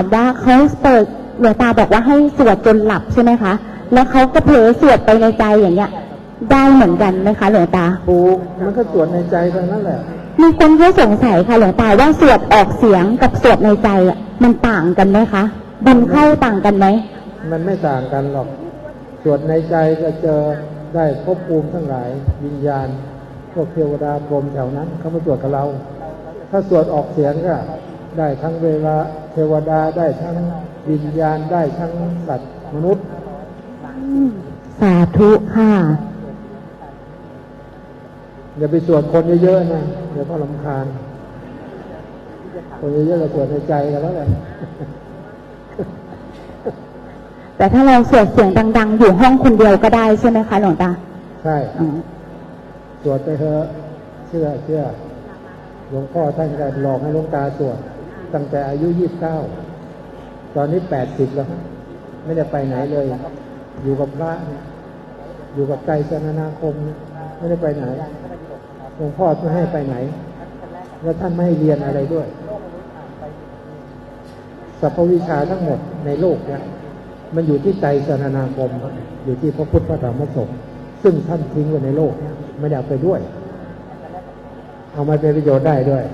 ามว่าเขาเปิดหลวงตาบอกว่าให้สวดจนหลับใช่ไหมคะ แล้วเขาก็เผลอสวดไปในใจอย่างเงี้ย ได้เหมือนกันไหมคะหลวงตาถูกมันก็สวดในใจเท่านั้นแหละ มีคนเขาสงสัยค่ะหลวงตาว่าสวดออกเสียงกับสวดในใจอะมันต่างกันไหมคะบุญเข้าต่างกันไหมมันไม่ต่างกันหรอก สวดในใจก็เจอได้ภพภูมิทั้งหลายวิญญาณ พวกเทวดาพรหมแถวนั้นเขามาสวดกับเรา ถ้าสวดออกเสียงก็ ได้ทั้งเวลาเทวดาได้ทั้งวิญญาณได้ทั้งสัตว์มนุษย์ สาธุค่ะอย่าไปสวดคนเยอะๆนะเดี๋ยวพ่อลำคาญ คนเยอะๆก็สวดในใจกันแล้วแหละแต่ถ้าเราสวดเสียงดัง ๆ อยู่ห้องคนเดียวก็ได้ใช่ไหมคะหลวงตา ใช่อ๋อสวดไปเถอะเชื่อเชื่อหลวงพ่อท่านก็หลอกให้หลวงตาสวด ตั้งแต่อายุยี่สิบเก้าตอนนี้แปดสิบแล้ว ไม่ได้ไปไหนเลย อยู่กับพระเนี่ยอยู่กับใจสนานาคม ไม่ได้ไปไหนหลวงพ่อไม่ให้ไปไหน แล้วท่านไม่ให้เรียนอะไรด้วยสรรพวิชาทั้งหมดในโลกเนี่ยมันอยู่ที่ใจสนานาคม อยู่ที่พระพุทธพระธรรมพระสงฆ์ซึ่งท่านทิ้งไว้ในโลก ไม่ได้เอาไปด้วย เอามาเป็นประโยชน์ได้ด้วย